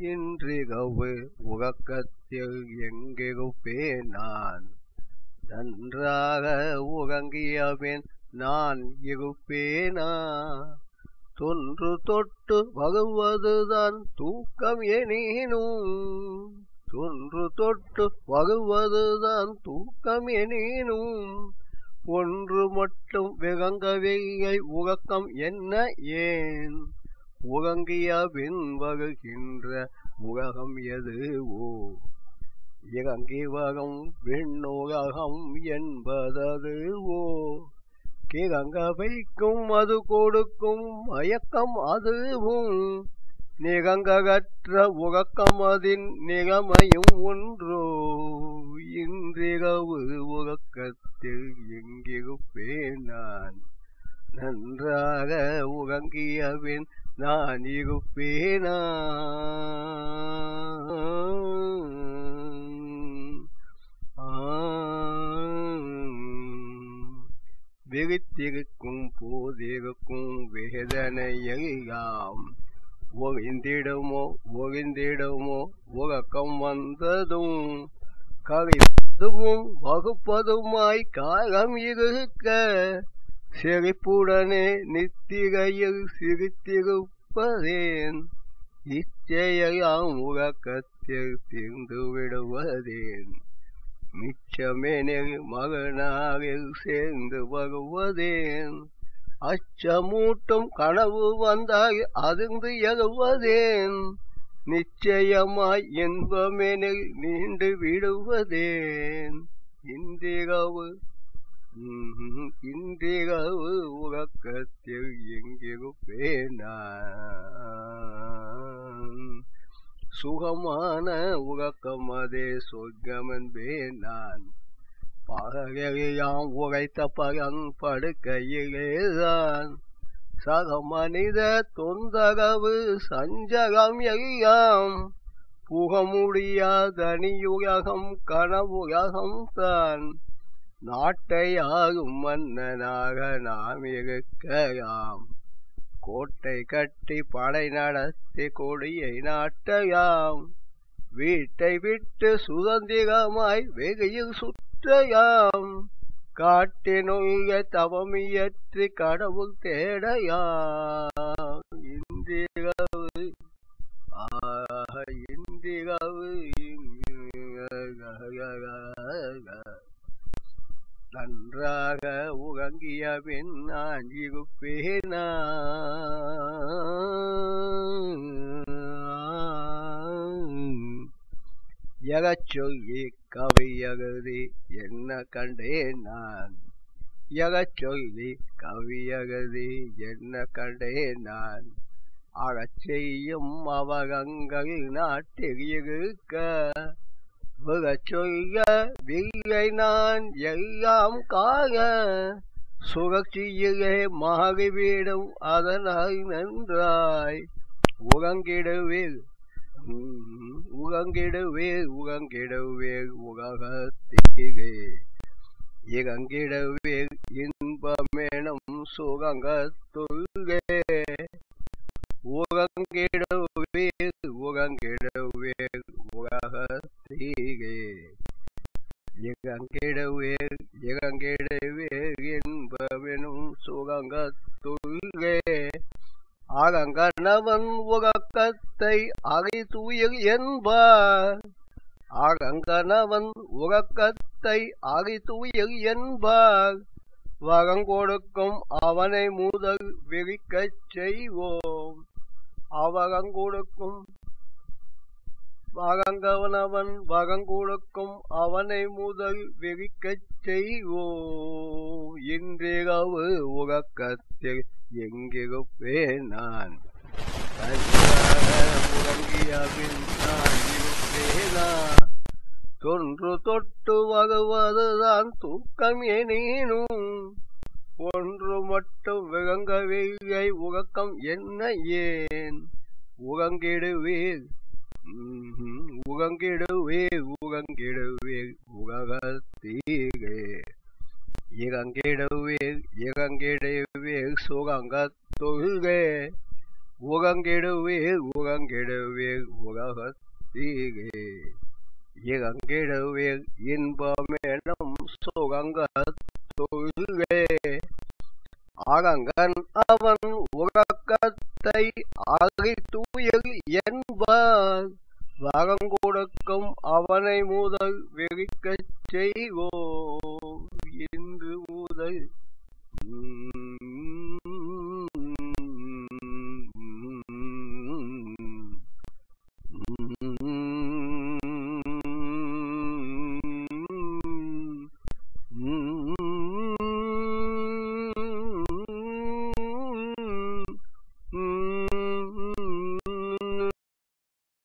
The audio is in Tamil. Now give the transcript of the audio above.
இன்றிரவு உறக்கத்தில் எங்கிருப்பேன் நான்? நன்றாக உறங்கியபின் நான் இருப்பேனா தொன்று தொட்டு வருவதுதான் தூக்கம் எனினும் தொன்று தொட்டு வருவதுதான் தூக்கம் எனினும் ஒன்று மட்டும் விளங்கவில்லை உறக்கம் என்ன ஏன்? உறங்கிய பின் வருகின்ற உலகம் எதுவோ இறங்கி வரும் விண்ணுலகம் ஓ கிறங்க வைக்கும் அது கொடுக்கும் மயக்கம் அதுவும் நிகங்ககற்ற உறக்கம் அதின் நிலைமையும் ஒன்றோ இன்றிரவு உறக்கத்தில் எங்கிருப்பேன் நான்? நன்றாக உறங்கியபின் நான் இருப்பேனா? விழித்திருக்கும் போதிருக்கும் வேதனையெல்லாம் ஒழிந்திடுமோ ஒழிந்திடுமோ? உறக்கம் வந்ததும் கழிப்பதும் வகுப்பதுமாய் காலம் இருக்க சிரிப்புடனே நித்திரையில் சிரித்திருப்பதேன். இச்சையெல்லாம் உறக்கத்தில் தீர்ந்து விடுவதேன். மிச்சமெனில் மகனாரில் சேர்ந்து வருவதேன். அச்சமூட்டும் கனவு வந்தால் அதிர்ந்து எழுவதேன். நிச்சயமாய் இன்பமெனில் நீண்டு விடுவதேன். இந்திரவு இன்றிரவு உறக்கத்தில் எங்கிருப்பேன்? சுகமான உறக்கம் அதே சொர்க்கமென்பேன் நான் உரைத்த பகன் படுக்கையிலேதான் சக மனித தொந்தரவு சஞ்சகம் எல்லாம். புக முடியாதனியுலகம் கனவுலகம் தான். நாட்டை ஆகும் மன்னனாக நாம் இருக்கலாம் கோட்டை கட்டி படை நடத்தி கொடியை நாட்டையாம். வீட்டை விட்டு சுதந்திரமாய் வெளியில் சுற்றலாம் காட்டினுள்ள தவமியற்றி கடவுள் தேடையாம். இந்திரவு ஆக இந்திரவு நன்றாக உறங்கிய பின் நான் இருப்பேனா எகச் சொல்லி கவியகதி என்ன கண்டேன் நான்? எகச் சொல்லி கவியகதி என்ன கண்டேன் நான்? அறச் செய்யும் அவகங்கள் நாட்டில் விழச்சொய்ய வில்லை நான் எல்லாம் காண. சுழற்சியிலே மாறிவிடும் அதனால் நன்றாய். உறங்கிடுவேல் உறங்கிடுவேல் உறங்கிடுவீர் உலகத்திலே. இறங்கிடுவீர் இன்பமேனும் சுரங்கத்துள்ளே. உறங்கிட உறங்கிடுவீர் உலகத்திலே இறங்கிடுவீர் இறங்கிடுவீர் இன்பமெனும் சுரங்கத்துள்ளே அகங்கணவன் உறக்கத்தை அகைத்துயிர் என்பார். அகங்கணவன் உறக்கத்தை அகைத்துயிர் என்பார். வகங்கொடுக்கும் அவனை முதல் விரிக்கச் செய்வோம். அவகங்கொடுக்கும் வாகங்கவனவன் வகங்கொடுக்கும் அவனை முதல் வெறிக்கச் செய்வோம் இன்றிரவு உறக்கத்தில் எங்கிருப்பேன் நான்? உறங்கிய நான் இருப்பேனா? தொன்று தொட்டு வருவதுதான் தூக்கம் எனினும் ஒன்று மட்டும் விளங்கவில்லை உறக்கம் என்ன ஏன்? உறங்கிடுவீர் உகங்கிடுவே உகங்கிடுவே உறங்கிடுவீர் இகங்கிடுவே இகங்கிடுவே இறங்கிடுவீர் தொழுகே உகங்கிடுவே உகங்கிடுவே உலகத்தீகே இகங்கிடுவே இன்பமெனும் சுகங்க தொழுகே அரங்கன் அவன் உறக்கத்தை அறித்துயில் என்பார். வரங்கொடுக்கும் அவனை முதல் வெறிக்கச் செய்வோம். என்று முதல் உம்